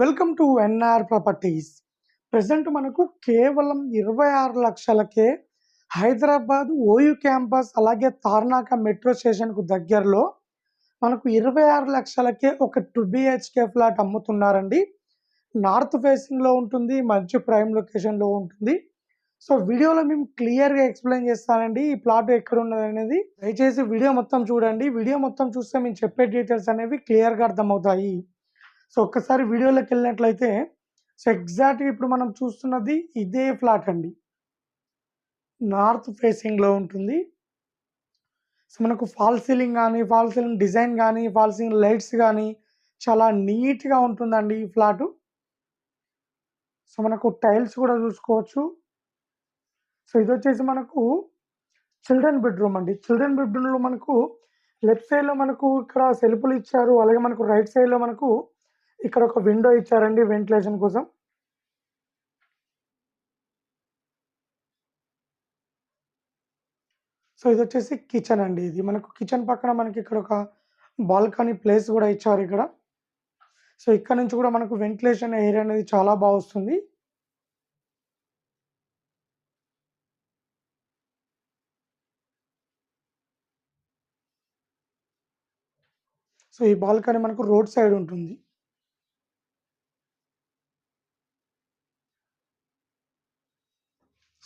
Welcome to N R properties. Present మనకు కేవలం ఇరవై ఆరు లక్షలకే హైదరాబాద్ ఓయూ క్యాంపస్ అలాగే తార్నాక మెట్రో స్టేషన్కు దగ్గరలో మనకు ఇరవై ఆరు లక్షలకే ఒక టూ బిహెచ్కే ఫ్లాట్ అమ్ముతున్నారండి. నార్త్ ఫేసింగ్లో ఉంటుంది మంచి ప్రైమ్ లొకేషన్లో ఉంటుంది. సో వీడియోలో మేము క్లియర్గా ఎక్స్ప్లెయిన్ చేస్తానండి ఈ ప్లాట్ ఎక్కడ ఉన్నది అనేది దయచేసి వీడియో మొత్తం చూడండి. వీడియో మొత్తం చూస్తే మేము చెప్పే డీటెయిల్స్ అనేవి క్లియర్గా అర్థమవుతాయి. సో ఒక్కసారి వీడియోలోకి వెళ్ళినట్లయితే సో ఎగ్జాక్ట్గా ఇప్పుడు మనం చూస్తున్నది ఇదే ఫ్లాట్ అండి. నార్త్ ఫేసింగ్లో ఉంటుంది. సో మనకు ఫాల్ సీలింగ్ కానీ ఫాల్ సీలింగ్ డిజైన్ కానీ ఫాల్ సీలింగ్ లైట్స్ కానీ చాలా నీట్గా ఉంటుందండి ఈ ఫ్లాటు. సో మనకు టైల్స్ కూడా చూసుకోవచ్చు. సో ఇది వచ్చేసి మనకు చిల్డ్రన్ బెడ్రూమ్ అండి. చిల్డ్రన్ బెడ్రూమ్లో మనకు లెఫ్ట్ సైడ్లో మనకు ఇక్కడ సెల్ఫ్లు ఇచ్చారు. అలాగే మనకు రైట్ సైడ్లో మనకు ఇక్కడ ఒక విండో ఇచ్చారండి వెంటిలేషన్ కోసం. సో ఇది వచ్చేసి కిచెన్ అండి ఇది. మనకు కిచెన్ పక్కన మనకి ఇక్కడ ఒక బాల్కనీ ప్లేస్ కూడా ఇచ్చారు ఇక్కడ. సో ఇక్కడ నుంచి కూడా మనకు వెంటిలేషన్ ఏరియా అనేది చాలా బాగా వస్తుంది. సో ఈ బాల్కనీ మనకు రోడ్ సైడ్ ఉంటుంది.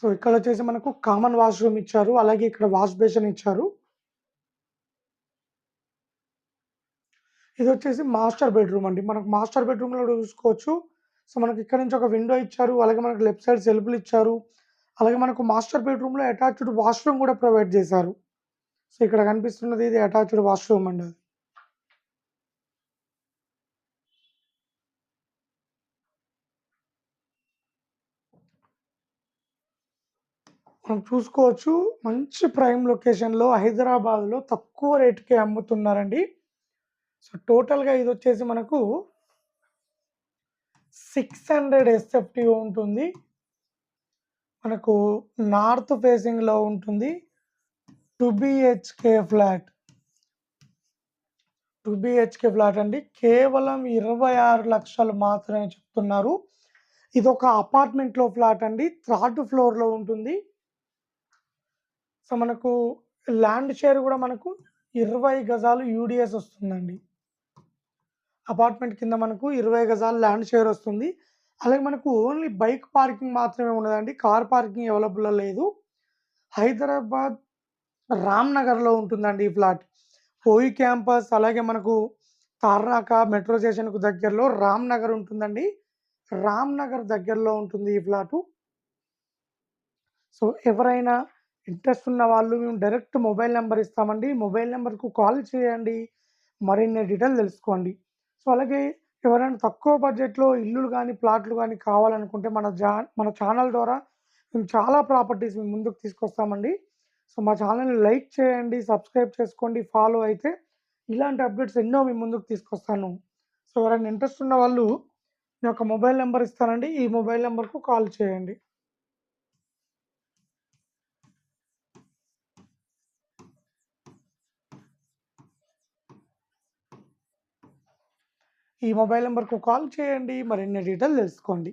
సో ఇక్కడ వచ్చేసి మనకు కామన్ వాష్రూమ్ ఇచ్చారు. అలాగే ఇక్కడ వాష్ బేసిన్ ఇచ్చారు. ఇది వచ్చేసి మాస్టర్ బెడ్రూమ్ అండి. మనకు మాస్టర్ బెడ్రూమ్లో చూసుకోవచ్చు. సో మనకి ఇక్కడ నుంచి ఒక విండో ఇచ్చారు. అలాగే మనకు లెఫ్ట్ సైడ్ సెల్ఫ్లు ఇచ్చారు. అలాగే మనకు మాస్టర్ బెడ్రూమ్లో అటాచ్డ్ వాష్రూమ్ కూడా ప్రొవైడ్ చేశారు. సో ఇక్కడ కనిపిస్తున్నది ఇది అటాచ్డ్ వాష్రూమ్ అండి మనం చూసుకోవచ్చు మంచి ప్రైమ్ లొకేషన్లో హైదరాబాద్లో తక్కువ రేటుకే అమ్ముతున్నారండి. సో టోటల్గా ఇది వచ్చేసి మనకు సిక్స్ హండ్రెడ్ ఎస్ఎఫ్టీ ఉంటుంది. మనకు నార్త్ ఫేసింగ్లో ఉంటుంది. Two BHK flat. Two BHK flat అండి. కేవలం ఇరవై ఆరు లక్షలు మాత్రమే చెప్తున్నారు. ఇది ఒక అపార్ట్మెంట్లో ఫ్లాట్ అండి. థర్డ్ ఫ్లోర్లో ఉంటుంది. సో మనకు ల్యాండ్ షేర్ కూడా మనకు ఇరవై గజాలు యూడిఎస్ వస్తుందండి. అపార్ట్మెంట్ కింద మనకు ఇరవై గజాలు ల్యాండ్ షేర్ వస్తుంది. అలాగే మనకు ఓన్లీ బైక్ పార్కింగ్ మాత్రమే ఉన్నదండి. కార్ పార్కింగ్ అవైలబుల్ లేదు. హైదరాబాద్ రామ్ నగర్లో ఉంటుందండి ఈ ఫ్లాట్. ఓయి క్యాంపస్ అలాగే మనకు తార్నాక మెట్రో స్టేషన్కు దగ్గరలో రామ్ నగర్ ఉంటుందండి. రామ్ నగర్ దగ్గరలో ఉంటుంది ఈ ఫ్లాటు. సో ఎవరైనా ఇంట్రెస్ట్ ఉన్న వాళ్ళు మేము డైరెక్ట్ మొబైల్ నెంబర్ ఇస్తామండి. మొబైల్ నెంబర్కు కాల్ చేయండి. మరిన్ని డీటెయిల్ తెలుసుకోండి. సో అలాగే ఎవరైనా తక్కువ బడ్జెట్లో ఇల్లులు కానీ ప్లాట్లు కానీ కావాలనుకుంటే మన జా మన ఛానల్ ద్వారా మేము చాలా ప్రాపర్టీస్ మేము ముందుకు తీసుకొస్తామండి. సో మా ఛానల్ని లైక్ చేయండి సబ్స్క్రైబ్ చేసుకోండి ఫాలో అయితే ఇలాంటి అప్డేట్స్ ఎన్నో మేము ముందుకు తీసుకొస్తాను. సో ఎవరైనా ఇంట్రెస్ట్ ఉన్న వాళ్ళు నేను ఒక మొబైల్ నెంబర్ ఇస్తానండి ఈ మొబైల్ నెంబర్కు కాల్ చేయండి. ఈ మొబైల్ నెంబర్కు కాల్ చేయండి. మరిన్ని డీటెయిల్ తెలుసుకోండి.